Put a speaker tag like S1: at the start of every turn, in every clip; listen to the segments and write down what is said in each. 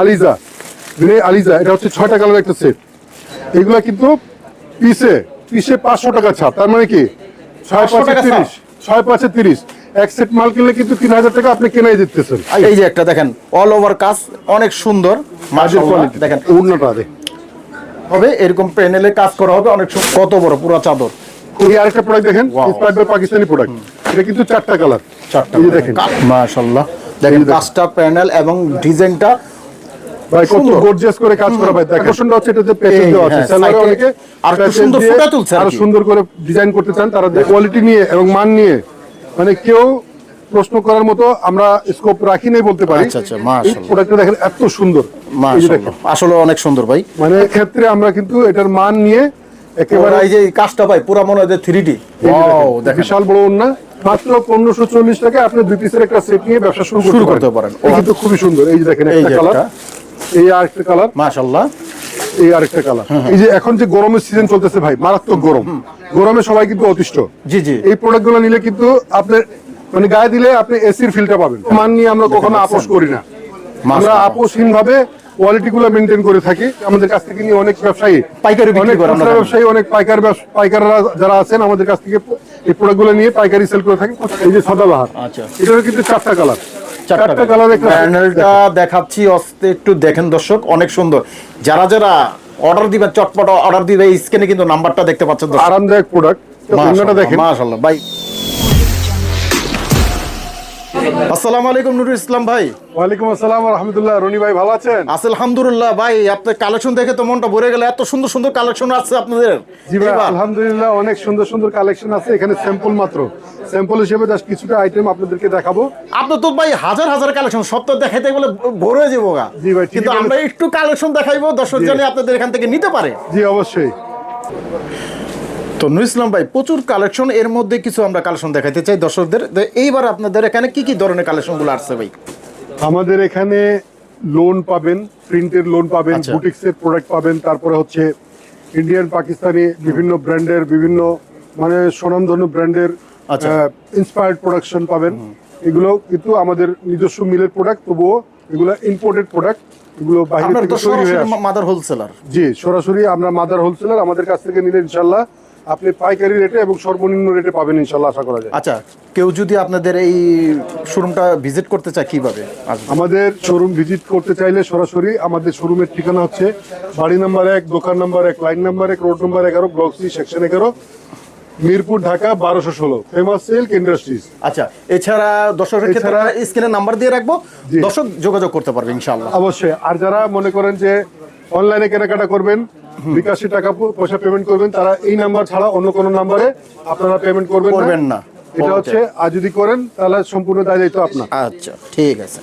S1: Aliza. Grey Aliza এটা হচ্ছে ছয়টা কালার একটা সেট এগুলা কিন্তু পিসে পিসে পাঁচশো টাকা ছাড়। তার মানে কি? ছয়
S2: 500
S1: পাঁচে তিরিশ ছয় পাঁচে তিরিশ। এক সেট মাল কিনলে কিন্তু তিন হাজার টাকা আপনি কেনাই দিতেছেন।
S2: এই যে একটা দেখেন অল ওভার কাজ অনেক সুন্দর
S1: কোয়ালিটি
S2: দেখেন।
S1: উন্নত আদে
S2: হবে এরকম প্যানেলে কাজ করা হবে অনেক। কত বড় পুরো চাদর।
S1: এই আরেকটা প্রোডাক্ট দেখেন. পাকিস্তানি প্রোডাক্ট এটা কিন্তু চারটা কালার।
S2: চারটা
S1: দেখেন।
S2: মাশাআল্লাহ। দেখেন
S1: দেখেন।
S2: কাজটা প্যানেল এবং ডিজাইনটা
S1: ভাই কত গর্জিয়াস করে কাজ করা ভাই দেখেন। আকর্ষণটা হচ্ছে এটাতে দেওয়া আছে
S2: হ্যাঁ,
S1: সেলারে অনেকে
S2: আর সুন্দর ফুটা তুলছে আর
S1: সুন্দর করে ডিজাইন করতে চান তারা কোয়ালিটি নিয়ে এবং মান নিয়ে। মানে কেউ প্রশ্ন করার মতো আমরা স্কোপ রাখি নাই বলতে পারি।
S2: আচ্ছা, আচ্ছা, মাশাআল্লাহ।
S1: প্রোডাক্টটা দেখেন এত সুন্দর।
S2: আসলে অনেক সুন্দর ভাই।
S1: মানে ক্ষেত্রে আমরা কিন্তু এটার মান নিয়ে একেবারে
S2: এই যে কাজটা ভাই পুরো মনে হয় 3D
S1: এই যে
S2: ওয়াও
S1: দেখেন,
S2: দেখেন।
S1: বিশাল বড় ওন্না মাত্র পনেরোশো চল্লিশ টাকা আপনি দুই পিসের একটা সেট নিয়ে ব্যবসা শুরু
S2: শুরু
S1: করতে
S2: করতে
S1: পারেন।
S2: পারেন।
S1: কিন্তু খুবই সুন্দর। এই যে দেখেন একটা কালার এই আরেকটা কালার
S2: মাশাআল্লাহ।
S1: এই আরেকটা কালার এই যে এখন যে গরমের সিজন চলতেছে ভাই মারাত্মক গরম। গরমে সবাই কিন্তু অতিষ্ঠ।
S2: জি জি।
S1: এই প্রোডাক্টগুলো নিলে কিন্তু আপনার মানে গায়ে দিলে আপনি এসির ফিলটা পাবেন। মান নিয়ে আমরা কখনো আপোষ করি না। আমরা। আপোষহীন ভাবে কোয়ালিটি গুলো মেনটেন করে থাকি। আমাদের কাছ থেকে নিয়ে অনেক ব্যবসায়ী
S2: পাইকারি
S1: অনেক? ব্যবসায়ী অনেক পাইকার পাইকাররা যারা আছেন আমাদের কাছ থেকে এই প্রোডাক্টগুলো নিয়ে পাইকারি সেল করে থাকি। এই যে সদাবাহার।
S2: আচ্ছা।
S1: এটারও কিন্তু চারটা কালার
S2: চারটা
S1: চারটা কালার
S2: প্যানেলটা দেখাচ্ছি অস্তে একটু দেখেন দর্শক অনেক সুন্দর। যারা যারা অর্ডার দিবে চটপট অর্ডার দিবে স্ক্রিনে কিন্তু নাম্বারটা দেখতে পাচ্ছেন
S1: আরামদায়ক প্রোডাক্ট দেখেন।
S2: মাশাআল্লাহ ভাই। আসসালামু আলাইকুম নুরুল ইসলাম ভাই।
S1: ওয়ালাইকুম আসসালাম রহমতুল্লাহ। রনি ভাই ভালো আছেন?
S2: আস আলহামদুলিল্লাহ ভাই আপনার কালেকশন দেখে তো মনটা ভরে গেল। এত সুন্দর সুন্দর কালেকশন আছে আপনাদের।
S1: জি ভাই আলহামদুলিল্লাহ অনেক সুন্দর সুন্দর কালেকশন আছে। এখানে স্যাম্পল মাত্র। স্যাম্পল হিসেবে জাস্ট কিছুটা আইটেম আপনাদেরকে দেখাবো।
S2: আপনার তো ভাই হাজার হাজার কালেকশন সব তো দেখাইতে গেলে ভরে যাব গা।
S1: জি ভাই,
S2: কিন্তু আমরা একটু কালেকশন দেখাইবো দর্শক জানি আপনাদের এখান থেকে নিতে পারে।
S1: জি অবশ্যই।
S2: তো নুর ইসলাম ভাই প্রচুর কালেকশন এর মধ্যে কিছু আমরা কালেকশন দেখাইতে চাই দর্শকদের এইবার আপনাদের এখানে কি কি ধরনের কালেকশনগুলো আসছে ভাই
S1: আমাদের এখানে লোন পাবেন প্রিন্টের লোন পাবেন
S2: আচ্ছা।
S1: বুটিক্সের প্রোডাক্ট পাবেন তারপরে হচ্ছে ইন্ডিয়ান পাকিস্তানি বিভিন্ন ব্র্যান্ডের বিভিন্ন মানে স্বনামধন্য ব্র্যান্ডের
S2: আচ্ছা।
S1: ইন্সপায়ার্ড প্রোডাকশন পাবেন এগুলো কিন্তু আমাদের নিজস্ব মিলের প্রোডাক্ট তবুও এগুলো ইম্পোর্টেড প্রোডাক্ট এগুলো বাইরে থেকে।
S2: মাদার হোলসেলার
S1: জি সরাসরি আমরা মাদার হোলসেলার আমাদের কাছ থেকে নিলে ইনশাল্লাহ আপনি পাইকারি রেটে এবং সর্বনিম্ন রেটে পাবেন ইনশাল্লাহ আশা করা যায়।
S2: আচ্ছা কেউ যদি আপনাদের এই শোরুমটা ভিজিট করতে চায় কীভাবে
S1: আমাদের শোরুম ভিজিট করতে চাইলে সরাসরি আমাদের শোরুমের ঠিকানা হচ্ছে বাড়ি নাম্বার এক দোকান নাম্বার এক লাইন নাম্বার এক রোড নাম্বার এগারো ব্লক সি সেকশন এগারো মিরপুর ঢাকা বারোশো ষোলো ফেমাস সিল্ক ইন্ডাস্ট্রিজ
S2: আচ্ছা এছাড়া দর্শকের ক্ষেত্রে
S1: এছাড়া-
S2: স্ক্রিনে নাম্বার দিয়ে রাখব। দর্শক যোগাযোগ করতে পারবে ইনশাল্লাহ
S1: অবশ্যই। আর যারা মনে করেন যে অনলাইনে কেনাকাটা করবেন বিকাশে টাকা পয়সা পেমেন্ট করবেন তারা এই নাম্বার ছাড়া অন্য কোনো নাম্বারে আপনারা পেমেন্ট করবেন
S2: করবেন না।
S1: এটা হচ্ছে আর যদি করেন তাহলে সম্পূর্ণ দায় দায়িত্ব আপনার।
S2: আচ্ছা ঠিক আছে।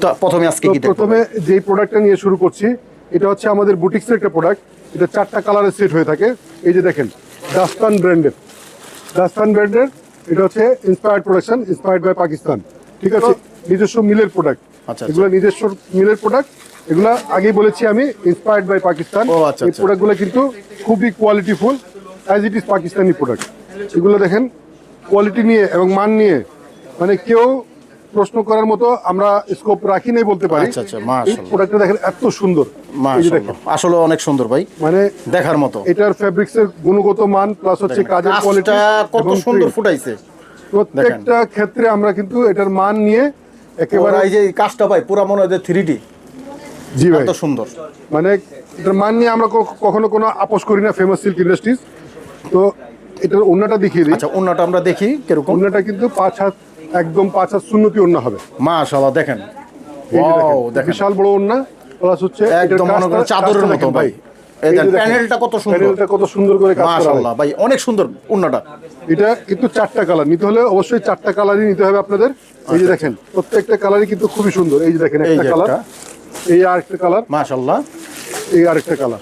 S2: তো প্রথমে আজকে কি
S1: প্রথমে যেই প্রোডাক্টটা নিয়ে শুরু করছি এটা হচ্ছে আমাদের বুটিক্সের একটা প্রোডাক্ট এটা চারটা কালারের সেট হয়ে থাকে। এই যে দেখেন দাস্তান ব্র্যান্ডের দাস্তান ব্র্যান্ডের এটা হচ্ছে inspired production inspired by Pakistan ঠিক আছে? নিজস্ব মিলের প্রোডাক্ট
S2: আচ্ছা,
S1: এগুলো নিজস্ব মিলের প্রোডাক্ট এগুলো আগেই বলেছি আমি ইন্সপায়ার্ড বাই পাকিস্তান
S2: আচ্ছা,
S1: এই
S2: আচ্ছা।
S1: প্রোডাক্টগুলো কিন্তু খুবই qualityful as it is Pakistani product এগুলো দেখেন কোয়ালিটি নিয়ে এবং মান নিয়ে মানে কেউ প্রশ্ন করার মতো আমরা স্কোপ রাখি নাই বলতে পারি।
S2: আচ্ছা, আচ্ছা, মাশাআল্লাহ।
S1: প্রোডাক্টটা দেখেন এত সুন্দর।
S2: আসলে অনেক সুন্দর ভাই।
S1: মানে
S2: দেখার মতো।
S1: এটার ফেব্রিক্স এর গুণগত মান প্লাস হচ্ছে কাজের কোয়ালিটি
S2: কত সুন্দর ফুটাইছে।
S1: প্রত্যেকটা ক্ষেত্রে আমরা কিন্তু এটার মান নিয়ে একেবারে
S2: এই যে কাজটা ভাই পুরো মনে হয় থ্রি ডি
S1: জি ভাই।
S2: এত সুন্দর।
S1: মানে এটার মান নিয়ে আমরা কখনো কোনো আপোষ করি না ফেমাস সিল্ক ইন্ডাস্ট্রিজ তো এটার দেখিয়ে দিই।
S2: আচ্ছা আমরা দেখি কীরকম?
S1: কিন্তু পাঁচ হাত একদম পাঁচ হাত শূন্যতি হবে।
S2: মাশাআল্লাহ দেখেন।
S1: বিশাল বড় প্লাস হচ্ছে
S2: একদম মনে চাদরের মতো ভাই। এই
S1: এই যে
S2: দেখেন
S1: দেখেন,
S2: প্যানেলটা কত সুন্দর।
S1: প্যানেলটা কত সুন্দর করে কাজ
S2: মাশাআল্লাহ ভাই অনেক সুন্দর অন্যটা
S1: এটা কিন্তু চারটা কালার নিতে হলে অবশ্যই চারটা কালারই নিতে হবে আপনাদের। এই যে দেখেন প্রত্যেকটা কালারই কিন্তু খুবই সুন্দর। এই যে দেখেন
S2: আচ্ছা।
S1: একটা কালার। এই আরেকটা কালার।
S2: মাশাআল্লাহ।
S1: এই আরেকটা কালার।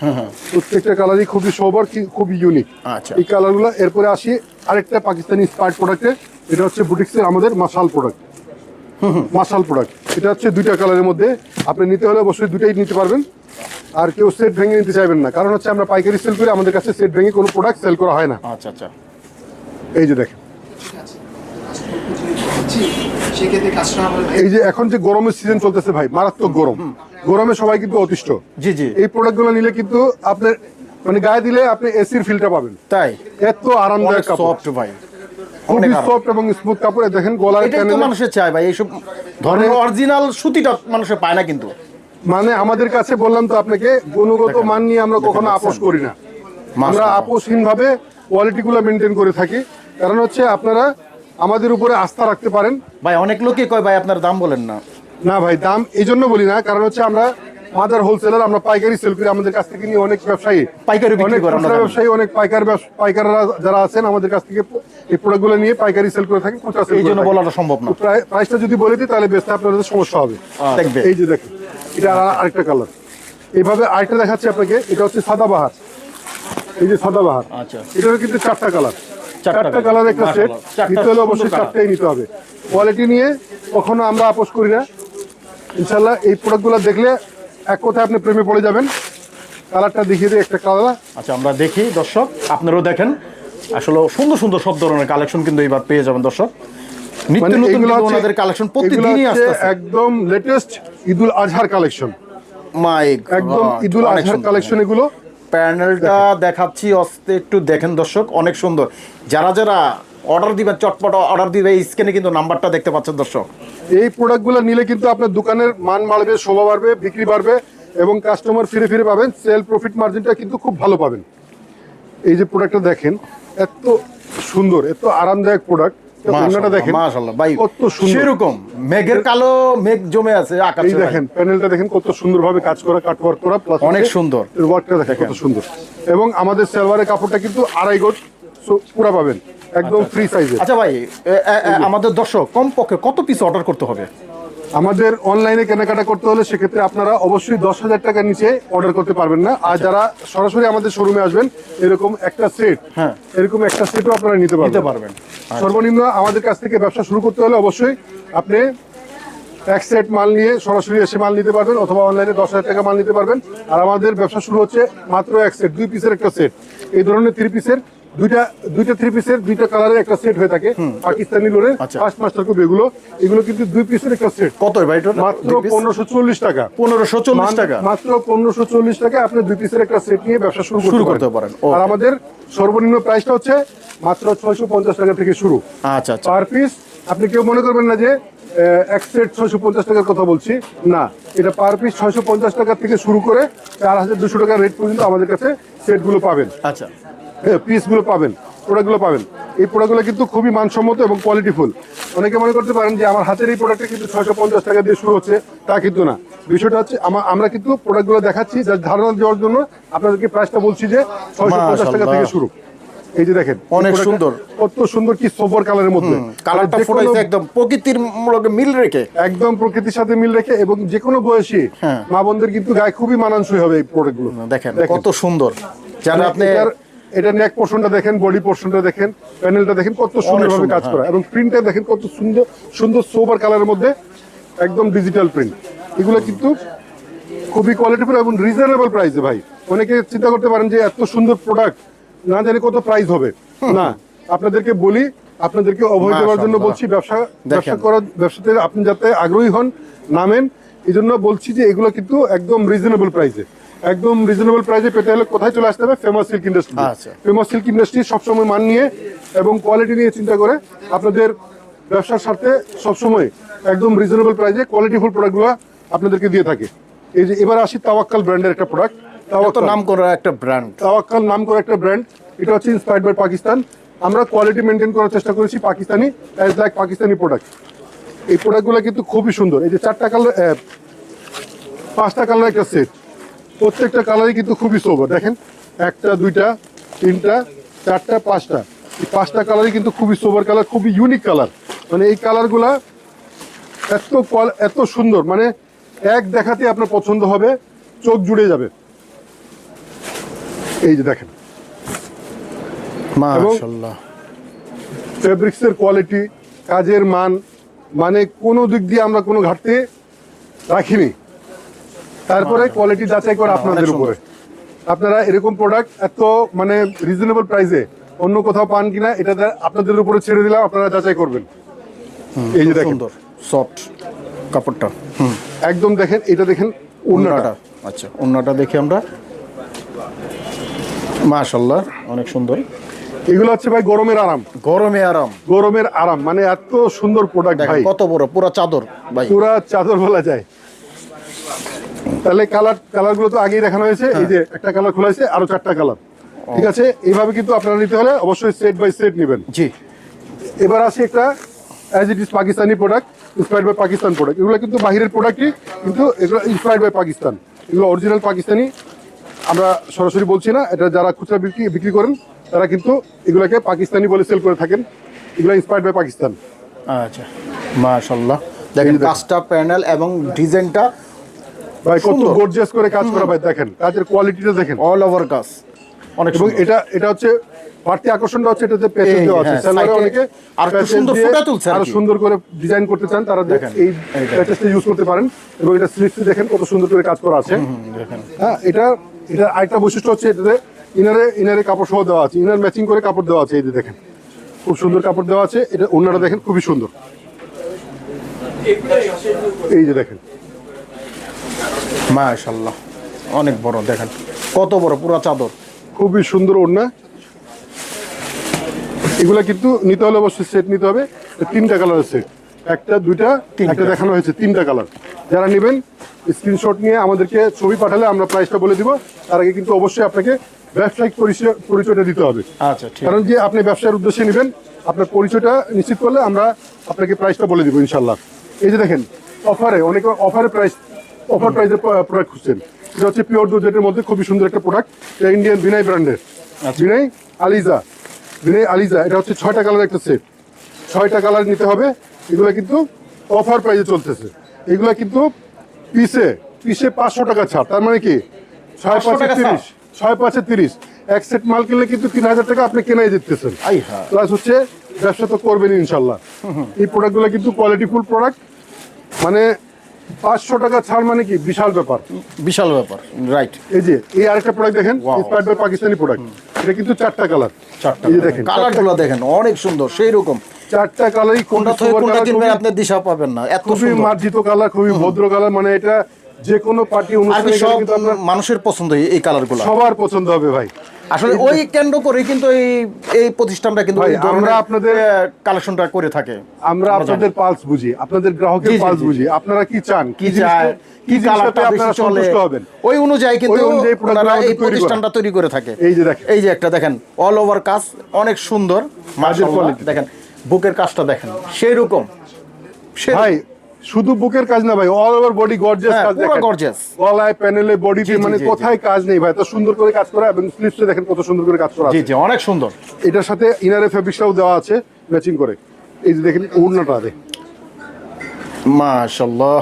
S1: প্রত্যেকটা কালারই খুবই সোবার খুবই ইউনিক
S2: আচ্ছা।
S1: এই কালারগুলো এরপরে আসি আরেকটা পাকিস্তানি স্পার্ট প্রোডাক্টে এটা হচ্ছে বুটিক্সের আমাদের মাসাল প্রোডাক্ট মাসাল প্রোডাক্ট এটা হচ্ছে দুইটা কালারের মধ্যে। আপনি নিতে হলে অবশ্যই দুটাই নিতে পারবেন। আর কেউ সেট ভেঙে নিতে চাইবেন না। কারণ হচ্ছে আমরা পাইকারি সেল করি আমাদের কাছে সেট ভেঙে কোনো প্রোডাক্ট সেল করা হয় না।
S2: আচ্ছা আচ্ছা।
S1: এই যে দেখেন
S3: সেক্ষেত্রে কাজটা আমার
S1: এই যে এখন যে গরমের সিজন চলতেছে ভাই মারাত্মক গরম। গরমে সবাই কিন্তু অতিষ্ঠ।
S2: জি জি।
S1: এই প্রোডাক্টগুলো নিলে কিন্তু আপনার মানে গায়ে দিলে আপনি এসির ফিলটা পাবেন।
S2: তাই?
S1: এত আরামদায়ক
S2: সফট ভাই।
S1: খুবই সফট এবং স্মুথ কাপড়। দেখেন গলার
S2: মানুষের চায় ভাই এইসব ধরনের অরিজিনাল সুতিটা মানুষের পায় না কিন্তু।
S1: মানে আমাদের কাছে বললাম তো আপনাকে গুণগত মান নিয়ে আমরা কখনো আপোষ করি না। আমরা। আপোষহীন ভাবে মেনটেন করে থাকি। কারণ হচ্ছে আপনারা আমাদের উপরে আস্থা রাখতে পারেন।
S2: ভাই অনেক লোকে কয় ভাই আপনার দাম বলেন না।
S1: না ভাই দাম এই জন্য বলি না কারণ হচ্ছে আমরা মাদার হোলসেলার আমরা পাইকারি সেল করি আমাদের কাছ থেকে নিয়ে অনেক ব্যবসায়ী
S2: পাইকারি বিক্রি
S1: অনেক
S2: করে আমরা
S1: ব্যবসায়ী অনেক পাইকার পাইকাররা যারা আছেন আমাদের কাছ থেকে এই প্রোডাক্টগুলো নিয়ে পাইকারি সেল করে থাকি খুচরা সেল
S2: এই জন্য বলাটা সম্ভব না।
S1: প্রাইসটা যদি বলে দিই তাহলে বেচতে আপনাদের সমস্যা হবে।
S2: দেখবে।
S1: এই যে দেখেন এটা আরেকটা কালার এইভাবে আরেকটা দেখাচ্ছি আপনাকে এটা হচ্ছে সাদাবাহার এই যে সাদাবাহার
S2: আচ্ছা।
S1: এটারও কিন্তু চারটা কালার
S2: চারটা।
S1: কালার একটা সেট। নিতে হলে অবশ্যই চারটাই নিতে হবে। কোয়ালিটি নিয়ে কখনো আমরা আপোষ করি না। ইনশাল্লাহ এই প্রোডাক্টগুলো দেখলে এক কথায় আপনি প্রেমে পড়ে যাবেন। কালারটা দেখিয়ে দিই একটা কালার
S2: আচ্ছা আমরা দেখি দর্শক আপনারাও দেখেন। আসলে সুন্দর সুন্দর সব ধরনের কালেকশন কিন্তু এইবার পেয়ে যাবেন দর্শক। নিত্য
S1: মানে
S2: নতুন ওনাদের কালেকশন প্রতিদিনই
S1: একদম লেটেস্ট ঈদুল আজহার কালেকশন
S2: মাই
S1: একদম ঈদুল আজহার কালেকশন এগুলো।
S2: প্যানেলটা দেখাচ্ছি অস্তে একটু দেখেন দর্শক অনেক সুন্দর। যারা যারা অর্ডার দিবেন চটপট অর্ডার দিবে এই স্ক্রিনে কিন্তু নাম্বারটা দেখতে পাচ্ছেন দর্শক।
S1: এই প্রোডাক্টগুলো নিলে কিন্তু আপনার দোকানের মান বাড়বে শোভা বাড়বে বিক্রি বাড়বে এবং কাস্টমার ফিরে ফিরে পাবেন সেল প্রফিট মার্জিনটা কিন্তু খুব ভালো পাবেন। এই যে প্রোডাক্টটা দেখেন এত সুন্দর এত আরামদায়ক প্রোডাক্ট। দেখেন
S2: মাশাআল্লাহ ভাই
S1: কত সুন্দর।
S2: সেরকম। মেঘের কালো মেঘ জমে আছে আকাশে
S1: দেখেন প্যানেলটা দেখেন কত সুন্দরভাবে কাজ করা কাট ওয়ার্ক করা প্লাস
S2: অনেক সুন্দর।
S1: ওয়ার্কটা দেখেন কত সুন্দর। এবং আমাদের সালোয়ারের কাপড়টা কিন্তু আড়াই সো- পুরা পাবেন একদম ফ্রি
S2: আচ্ছা ভাই এ- এ- এ- আমাদের দর্শক কমপক্ষে কত পিস অর্ডার করতে হবে?
S1: আমাদের অনলাইনে কেনাকাটা করতে হলে সেক্ষেত্রে আপনারা অবশ্যই দশ হাজার টাকার নিচে অর্ডার করতে পারবেন না। আর যারা সরাসরি আমাদের শোরুমে আসবেন এরকম একটা সেট
S2: হ্যাঁ।
S1: এরকম একটা সেটও আপনারা নিতে পারবেন।
S2: নিতে পারবেন।
S1: সর্বনিম্ন আমাদের কাছ থেকে ব্যবসা শুরু করতে হলে অবশ্যই আপনি এক সেট মাল নিয়ে সরাসরি এসে মাল নিতে পারবেন অথবা অনলাইনে দশ হাজার টাকা মাল নিতে পারবেন। আর আমাদের ব্যবসা শুরু হচ্ছে মাত্র এক সেট দুই পিসের একটা সেট এই ধরনের থ্রি পিসের দুইটা দুইটা থ্রি পিসের দুইটা কালারের একটা সেট হয়ে থাকে পাকিস্তানি লোনের
S2: আচ্ছা।
S1: ফার্স্ট মাস্টার কপি এগুলো। এগুলো কিন্তু দুই পিসের একটা সেট
S2: কত ভাই এটা?
S1: মাত্র পনেরোশো চল্লিশ টাকা।
S2: পনেরোশো চল্লিশ টাকা?
S1: মাত্র পনেরোশো চল্লিশ টাকা আপনি দুই পিসের একটা সেট নিয়ে ব্যবসা শুরু
S2: শুরু
S1: করতে পারেন। আর আমাদের সর্বনিম্ন প্রাইসটা হচ্ছে মাত্র ছয়শো পঞ্চাশ টাকা থেকে শুরু।
S2: আচ্ছা আচ্ছা।
S1: পার পিস আপনি কেউ মনে করবেন না যে এক সেট ছয়শো পঞ্চাশ টাকার কথা বলছি। না এটা পার পিস ছয়শো পঞ্চাশ টাকা থেকে শুরু করে চার হাজার দুশো টাকার রেট পর্যন্ত আমাদের কাছে সেটগুলো পাবেন।
S2: আচ্ছা।
S1: হ্যাঁ পিসগুলো পাবেন প্রোডাক্টগুলো পাবেন। এই প্রোডাক্টগুলো কিন্তু খুবই মানসম্মত এবং কোয়ালিটিফুল অনেকে মনে করতে পারেন যে আমার হাতের এই প্রোডাক্টটা কিন্তু ছয়শো পঞ্চাশ টাকা দিয়ে শুরু হচ্ছে তা কিন্তু না। বিষয়টা হচ্ছে আমরা কিন্তু প্রোডাক্টগুলো দেখাচ্ছি যার ধারণা দেওয়ার জন্য আপনাদেরকে প্রাইসটা বলছি যে ছয়শো পঞ্চাশ টাকা থেকে শুরু। এই যে দেখেন
S2: অনেক সুন্দর।
S1: কত সুন্দর কি সোবর কালারের মধ্যে।
S2: কালারটা ফুটাইছে একদম প্রকৃতির মূলক মিল রেখে।
S1: একদম প্রকৃতির সাথে মিল রেখে এবং যে কোনো বয়সী
S2: হ্যাঁ।
S1: মা বোনদের কিন্তু গায়ে খুবই মানানসই হবে এই প্রোডাক্টগুলো
S2: দেখেন কত সুন্দর। যারা আপনি
S1: এটার এটা নেক পোর্শনটা দেখেন বডি পোর্শনটা দেখেন প্যানেলটা দেখেন কত সুন্দরভাবে
S2: সুন্দর,
S1: কাজ
S2: হ্যাঁ।
S1: করা। এবং প্রিন্টটা দেখেন কত সুন্দর সুন্দর সোবার কালারের মধ্যে একদম ডিজিটাল প্রিন্ট এগুলো কিন্তু খুবই কোয়ালিটিফুল এবং রিজনেবল প্রাইসে ভাই। অনেকে চিন্তা করতে পারেন যে এত সুন্দর প্রোডাক্ট না জানি কত প্রাইস হবে। না আপনাদেরকে বলি আপনাদেরকে অভয় দেওয়ার জন্য বলছি ব্যবসা ব্যবসা করার ব্যবসাতে আপনি যাতে আগ্রহী হন নামেন। এই জন্য বলছি যে এগুলো কিন্তু একদম রিজনেবল প্রাইসে একদম রিজনেবল প্রাইসে পেতে হলে কোথায় চলে আসতে হবে? Famous silk industry. Famous silk industry সবসময় মান নিয়ে এবং কোয়ালিটি নিয়ে চিন্তা করে আপনাদের ব্যবসার স্বার্থে সবসময় একদম রিজনেবল প্রাইসে কোয়ালিটিফুল প্রোডাক্টগুলো আপনাদেরকে দিয়ে থাকে। এই যে এবার আসি তাওয়াক্কাল ব্র্যান্ডের একটা প্রোডাক্ট তাওয়াক্কাল।
S2: নাম করা একটা ব্র্যান্ড
S1: তাওয়াক্কাল নাম করে একটা ব্র্যান্ড এটা হচ্ছে ইন্সপায়ার্ড বাই পাকিস্তান। আমরা কোয়ালিটি মেনটেন করার চেষ্টা করেছি Pakistani as like Pakistani product এই প্রোডাক্টগুলো কিন্তু খুবই সুন্দর। এই যে চারটা কালার পাঁচটা কালার একটা সেট প্রত্যেকটা কালারই কিন্তু খুবই সোবার দেখেন একটা দুইটা তিনটা চারটা পাঁচটা। এই পাঁচটা কালারই কিন্তু খুবই সোবার কালার খুবই ইউনিক কালার মানে এই কালারগুলা এত কোয়াল- এত সুন্দর। মানে এক দেখাতে আপনার পছন্দ হবে চোখ জুড়ে যাবে। এই যে দেখেন।
S2: মাশাআল্লাহ।
S1: ফেব্রিক্সের কোয়ালিটি কাজের মান মানে কোনো দিক দিয়ে আমরা কোনো ঘাটতি রাখিনি। তারপরে কোয়ালিটি যাচাই করা আপনাদের উপরে। আপনারা এরকম প্রোডাক্ট এত মানে রিজনেবল প্রাইসে অন্য কোথাও পান কিনা এটা আপনাদের উপরে ছেড়ে দিলাম আপনারা যাচাই করবেন। এই যে দেখেন।
S2: সফট কাপড়টা।
S1: একদম দেখেন এটা দেখেন ওড়নাটা
S2: আচ্ছা ওড়নাটা দেখে আমরা মাশাল্লাহ অনেক সুন্দর।
S1: এগুলো হচ্ছে ভাই গরমের আরাম।
S2: গরমে আরাম।
S1: গরমের আরাম মানে এত সুন্দর প্রোডাক্ট ভাই।
S2: কত বড় পুরো চাদর ভাই।
S1: পুরো চাদর বলা যায়। তাহলে কালার কালারগুলো তো আগেই দেখানো হয়েছে এই যে একটা কালার খোলা হয়েছে আরও চারটা কালার ঠিক আছে এইভাবে কিন্তু আপনারা নিতে হলে অবশ্যই সেট বাই সেট নেবেন।
S2: জি।
S1: এবার আসি একটা as it is Pakistani product inspired by Pakistan product এগুলো কিন্তু বাহিরের প্রোডাক্টই কিন্তু এগুলো ইন্সপায়ার্ড বাই পাকিস্তান। এগুলো অরিজিনাল পাকিস্তানি আমরা সরাসরি বলছি না এটা যারা খুচরা বিক্রি বিক্রি করেন তারা কিন্তু এগুলাকে পাকিস্তানি বলে সেল করে থাকেন। এগুলো ইন্সপায়ার্ড বাই পাকিস্তান।
S2: আচ্ছা মাশাল্লাহ দেখেন। কাজটা প্যানেল এবং ডিজাইনটা
S1: ভাই কত গর্জিয়াস করে কাজ করা ভাই দেখেন। কাজের কোয়ালিটিটা দেখেন।
S2: অল ওভার কাজ। অনেক
S1: এবং এটা এটা হচ্ছে বাড়তি আকর্ষণটা হচ্ছে এটাতে প্যাচেস
S2: এই,
S1: দেওয়া আছে।
S2: এ
S1: অনেকে patches
S2: সুন্দর
S1: দিয়ে
S2: ফুটা তুলছে আর
S1: সুন্দর করে ডিজাইন করতে চান তারা
S2: দেখেন,
S1: এই। প্যাচেসটা ইউজ করতে পারেন। এবং এটা স্লিপসে দেখেন কত সুন্দর করে কাজ করা আছে। হ্যাঁ এটা এটা আরেকটা বৈশিষ্ট্য হচ্ছে এটাতে ইনারে ইনারে কাপড় সহ দেওয়া আছে। ইনার ম্যাচিং করে কাপড় দেওয়া আছে এই যে দেখেন। খুব সুন্দর কাপড় দেওয়া আছে। এটা অন্যরা দেখেন খুবই সুন্দর। এই যে দেখেন।
S2: মাশাল্লাহ অনেক বড় দেখেন। কত বড় পুরো চাদর।
S1: খুবই সুন্দর ওড়না। এগুলা কিন্তু নিতে হলে অবশ্যই সেট নিতে হবে। তিনটা কালারের সেট একটা দুইটা
S2: তিনটা।
S1: একটা দেখানো হয়েছে তিনটা কালার যারা নেবেন স্ক্রিনশট নিয়ে আমাদেরকে ছবি পাঠালে আমরা প্রাইসটা বলে দিব। তার আগে কিন্তু অবশ্যই আপনাকে ব্যবসায়িক পরিচয় পরিচয়টা দিতে হবে।
S2: আচ্ছা
S1: কারণ যে আপনি ব্যবসার উদ্দেশ্যে নেবেন আপনার পরিচয়টা নিশ্চিত করলে আমরা আপনাকে প্রাইসটা বলে দিব ইনশাল্লাহ এই যে দেখেন অফারে অনেকে অফারে প্রাইস অফার প্রাইসের প্রোডাক্ট খুঁজছেন। এটা হচ্ছে পিওর দুজেটের মধ্যে খুবই সুন্দর একটা প্রোডাক্ট এটা ইন্ডিয়ান বিনাই ব্র্যান্ডের বিনাই আলিজা বিনাই আলিজা এটা হচ্ছে ছয়টা কালার একটা সেট ছয়টা কালার নিতে হবে। এগুলো কিন্তু অফার প্রাইসে চলতেছে। এগুলো কিন্তু পিসে পিসে পাঁচশো টাকা ছাড়। তার মানে কি? ছয়
S2: 500
S1: পাঁচে তিরিশ ছয় পাঁচে তিরিশ। এক সেট মাল কিনলে কিন্তু তিন হাজার টাকা আপনি কেনাই দিতেছেন। প্লাস হচ্ছে ব্যবসা তো করবেন ইনশাল্লাহ। এই প্রোডাক্টগুলো কিন্তু কোয়ালিটিফুল প্রোডাক্ট মানে পাঁচশো টাকা ছাড় মানে কি? বিশাল ব্যাপার।
S2: বিশাল ব্যাপার রাইট
S1: এই যে এই আরেকটা প্রোডাক্ট দেখেন
S2: Wow.
S1: Inspired by Pakistani product এটা কিন্তু চারটা কালার
S2: চারটা
S1: দেখেন
S2: কালারগুলো দেখেন। অনেক সুন্দর সেই রকম
S1: চারটা কালারই
S2: কোনটা থেকে কোনটা কিনবেন আপনি দিশা পাবেন না এত
S1: খুবই মার্জিত কালার খুবই ভদ্র কালার মানে এটা যে কোনো পার্টি অনুষ্ঠানে কিন্তু আপনার
S2: মানুষের পছন্দ এই- এই কালারগুলো
S1: সবার পছন্দ হবে ভাই।
S2: আসলে ওই কেন্দ্র করে কিন্তু এই এই প্রতিষ্ঠানটা কিন্তু
S1: আমরা আপনাদের-
S2: কালেকশনটা করে থাকে।
S1: আমরা আপনাদের পালস বুঝি আপনাদের গ্রাহকের পালস বুঝি। আপনারা কি চান?
S2: কি চায়? কি কালারটা
S1: আপনারা সন্তুষ্ট হবেন।
S2: ওই অনুযায়ী কিন্তু
S1: আমাদের
S2: এই
S1: তৈরি
S2: প্রতিষ্ঠানটা তৈরি করে থাকে।
S1: এই যে দেখেন।
S2: এই যে একটা দেখেন অল ওভার কাজ অনেক সুন্দর মাশাআল্লাহ।
S1: quality।
S2: দেখেন বুকের কাজটা দেখেন সেই রকম
S1: ভাই শুধু বুকের কাজ না ভাই অল ওভার বডি গর্জিয়াস কাজ
S2: পুরো
S1: দেখেন।
S2: gorgeous।
S1: গলায় প্যানেলে বডিতে মানে। কোথায় কাজ নেই ভাই এত সুন্দর করে কাজ করা এবং স্লিপসে দেখেন কত সুন্দর করে কাজ করা
S2: জি
S1: আছে।
S2: জি অনেক সুন্দর।
S1: এটার সাথে ইনারে ফেব্রিক্সটাও দেওয়া আছে ম্যাচিং করে। এই যে দেখেন ওড়নাটা দে
S2: মাশাআল্লাহ।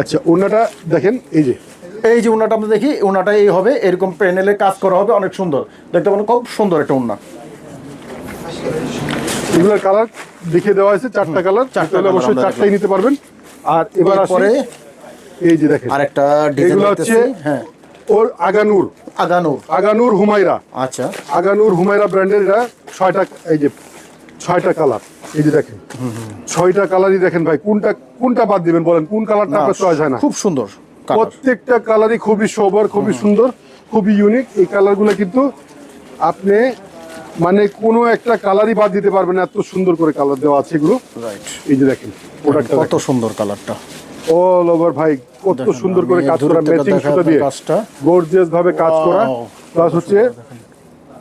S1: আচ্ছা ওড়নাটা দেখেন এই যে।
S2: এই যে উন্নাটা আমরা দেখি উন্নাটা এই হবে এরকম প্যানেলে কাজ করা হবে অনেক সুন্দর। দেখতে পারেন খুব সুন্দর একটা উন্না।
S1: এগুলোর কালার দেখিয়ে দেওয়া হয়েছে চারটা কালার
S2: চারটা
S1: অবশ্যই চারটাই নিতে পারবেন। আর এবার আসি
S2: পরে
S1: এই যে দেখেন।
S2: আরেকটা ডিজাইন
S1: হচ্ছে
S2: হ্যাঁ।
S1: ওর আগানুর।
S2: আগানুর।
S1: আগানুর হুমায়রা।
S2: আচ্ছা।
S1: আগানুর হুমায়রা ব্র্যান্ডের এটা ছয়টা এই যে ছয়টা কালার এই যে দেখেন। ছয়টা কালারই দেখেন ভাই কোনটা কোনটা বাদ দিবেন বলেন? কোন কালারটা আপনার চয়েস হয় না?
S2: খুব সুন্দর।
S1: প্রত্যেকটা কালারই খুবই সোবর খুবই সুন্দর খুবই ইউনিক এই কালারগুলো কিন্তু আপনি মানে কোনো একটা কালারই বাদ দিতে পারবেন এত সুন্দর করে কালার দেওয়া আছে এগুলো।
S2: রাইট
S1: এই যে দেখেন প্রোডাক্টটা
S2: কত সুন্দর কালারটা
S1: অল ওভার ভাই কত সুন্দর করে কাজ করা ম্যাচিং সুতা দিয়ে।
S2: কাজটা।
S1: গর্জিয়াস ভাবে কাজ করা। প্লাস হচ্ছে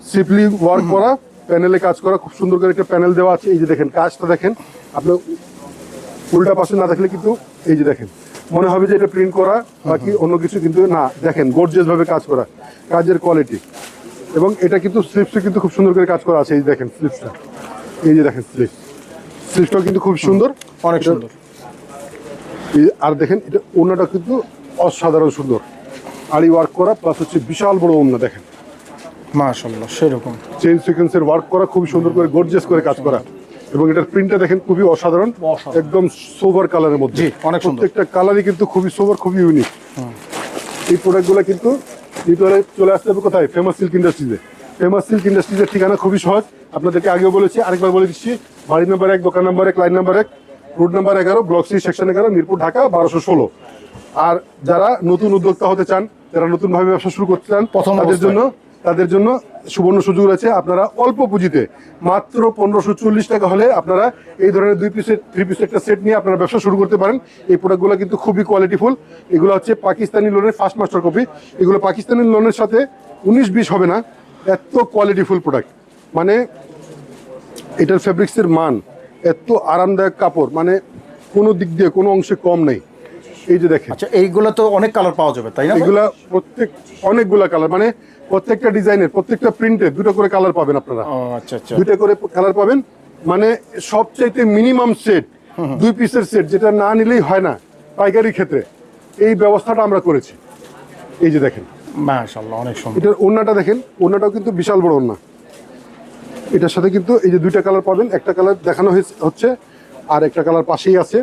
S1: সিপলি ওয়ার্ক করা প্যানেলে কাজ করা খুব সুন্দর করে একটা প্যানেল দেওয়া আছে। এই যে দেখেন কাজটা দেখেন। আপনি উল্টা পাশে না দেখলে কিন্তু এই যে দেখেন। মনে হবে যে এটা প্রিন্ট করা বাকি অন্য কিছু কিন্তু না। দেখেন ভাবে কাজ করা কাজের কোয়ালিটি এবং এটা কিন্তু স্লিপসে কিন্তু খুব সুন্দর করে কাজ করা আছে এই দেখেন স্লিপসটা এই যে দেখেন স্লিপস স্লিপসটাও কিন্তু খুব সুন্দর।
S2: অনেক সুন্দর।
S1: এই- আর দেখেন এটা ওড়নাটা কিন্তু অসাধারণ সুন্দর। আড়ি ওয়ার্ক করা প্লাস হচ্ছে বিশাল বড় ওড়না দেখেন।
S2: মাশাআল্লাহ সেরকম।
S1: চেইন সিকোয়েন্সের ওয়ার্ক করা খুব সুন্দর করে গর্জিয়াস করে কাজ করা। এবং এটার প্রিন্টটা দেখেন খুবই অসাধারণ। একদম সোভার কালারের মধ্যে।
S2: অনেক
S1: প্রত্যেকটা কালারই কিন্তু খুবই সোভার খুবই ইউনিক এই প্রোডাক্টগুলো কিন্তু নিতে হলে চলে আসতে হবে কোথায়? ফেমাস সিল্ক ইন্ডাস্ট্রিজে ফেমাস সিল্ক ইন্ডাস্ট্রিজের ঠিকানা খুবই সহজ। আপনাদেরকে আগেও বলেছি আরেকবার বলে দিচ্ছি বাড়ি নাম্বার এক দোকান নাম্বার এক লাইন নাম্বার এক রোড নাম্বার এগারো ব্লক সি সেকশন এগারো মিরপুর ঢাকা বারোশো ষোলো। আর যারা নতুন উদ্যোক্তা হতে চান যারা নতুনভাবে ব্যবসা শুরু করতে চান
S2: প্রথম
S1: তাদের জন্য তাদের জন্য সুবর্ণ সুযোগ রয়েছে। আপনারা অল্প পুঁজিতে মাত্র পনেরোশো চল্লিশ টাকা হলে আপনারা এই ধরনের দুই পিসের থ্রি পিসের একটা সেট নিয়ে আপনারা ব্যবসা শুরু করতে পারেন। এই প্রোডাক্টগুলো কিন্তু খুবই কোয়ালিটিফুল এগুলো হচ্ছে পাকিস্তানি লোনের ফার্স্ট মাস্টার কপি এগুলো পাকিস্তানি লোনের সাথে উনিশ বিশ হবে না এত কোয়ালিটিফুল প্রোডাক্ট মানে এটার ফেব্রিক্সের মান এত আরামদায়ক কাপড় মানে কোনো দিক দিয়ে কোনো অংশে কম নেই। এই যে দেখেন।
S2: আচ্ছা এইগুলো তো অনেক কালার পাওয়া যাবে তাই না?
S1: এগুলা প্রত্যেক অনেকগুলা কালার মানে প্রত্যেকটা ডিজাইনের প্রত্যেকটা প্রিন্টে দুটো করে কালার পাবেন আপনারা।
S2: আচ্ছা আচ্ছা।
S1: দুইটা করে কালার পাবেন। মানে সবচাইতে মিনিমাম সেট দুই পিসের সেট যেটা না নিলেই হয় না পাইকারি ক্ষেত্রে। এই ব্যবস্থাটা আমরা করেছি। এই যে দেখেন।
S2: মাশাআল্লাহ অনেক সুন্দর।
S1: এটার ওড়নাটা দেখেন ওড়নাটাও কিন্তু বিশাল বড় ওড়না। এটার সাথে কিন্তু এই যে দুইটা কালার পাবেন একটা কালার দেখানো হচ্ছে আর একটা কালার পাশেই আছে।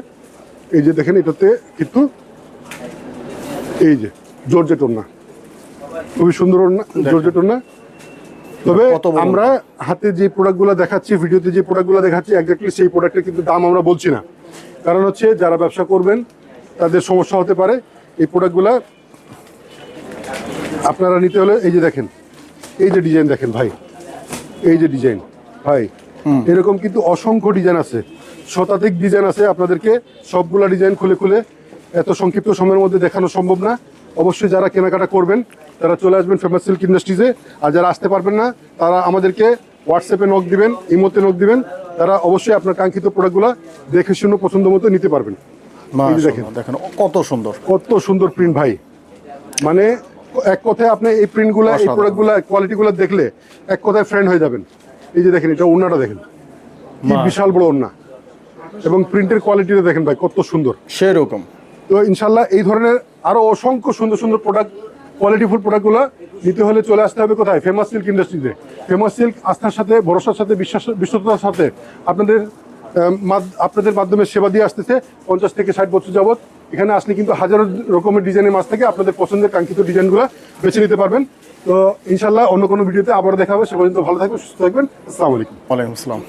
S1: এই যে দেখেন এটাতে কিন্তু এই যে জর্জেট ওড়না। খুবই সুন্দর জর্জেট ওড়না। তবে আমরা হাতে যে প্রোডাক্টগুলো দেখাচ্ছি ভিডিওতে যে প্রোডাক্টগুলো দেখাচ্ছি একজাক্টলি সেই প্রোডাক্টের কিন্তু দাম আমরা বলছি না। কারণ হচ্ছে যারা ব্যবসা করবেন তাদের সমস্যা হতে পারে। এই প্রোডাক্টগুলো আপনারা নিতে হলে এই যে দেখেন এই যে ডিজাইন দেখেন ভাই এই যে ডিজাইন ভাই এরকম কিন্তু অসংখ্য ডিজাইন আছে। শতাধিক ডিজাইন আছে আপনাদেরকে সবগুলা ডিজাইন খুলে খুলে এত সংক্ষিপ্ত সময়ের মধ্যে দেখানো সম্ভব না। অবশ্যই যারা কেনাকাটা করবেন তারা চলে আসবেন ফেমাস সিল্ক ইন্ডাস্ট্রিজে আর যারা আসতে পারবেন না তারা আমাদেরকে হোয়াটসঅ্যাপে নক দিবেন ইমোতে নক দিবেন। তারা অবশ্যই আপনার কাঙ্ক্ষিত প্রোডাক্টগুলো দেখে শুনে পছন্দ মতো নিতে পারবেন। দেখেন।
S2: দেখেন কত সুন্দর।
S1: কত সুন্দর প্রিন্ট ভাই। মানে এক কথায় আপনি এই প্রিন্টগুলো এই প্রোডাক্টগুলো কোয়ালিটিগুলো দেখলে এক কথায় ফ্রেন্ড হয়ে যাবেন। এই যে দেখেন এটা ওড়নাটা দেখেন। বিশাল বড় ওড়না। এবং প্রিন্টের কোয়ালিটিটা দেখেন ভাই কত সুন্দর।
S2: সেরকম।
S1: তো ইনশাল্লাহ এই ধরনের আরও অসংখ্য সুন্দর সুন্দর প্রোডাক্ট কোয়ালিটিফুল প্রোডাক্টগুলো নিতে হলে চলে আসতে হবে কোথায়? ফেমাস সিল্ক ইন্ডাস্ট্রিতে ফেমাস সিল্ক আস্থার সাথে, ভরসার সাথে, বিশ্বাস বিশ্বস্ততার সাথে আপনাদের আপনাদের মাধ্যমে সেবা দিয়ে আসতেছে পঞ্চাশ থেকে ষাট বছর যাবত এখানে আসলে কিন্তু হাজারো রকমের ডিজাইনের মাছ থেকে। আপনাদের পছন্দের কাঙ্ক্ষিত ডিজাইনগুলো বেছে নিতে পারবেন। তো ইনশাল্লাহ অন্য কোনো ভিডিওতে আবার দেখা হবে। সে পর্যন্ত ভালো থাকবেন, সুস্থ থাকবেন। আসসালামু আলাইকুম।
S2: ওয়ালাইকুম আসসালাম।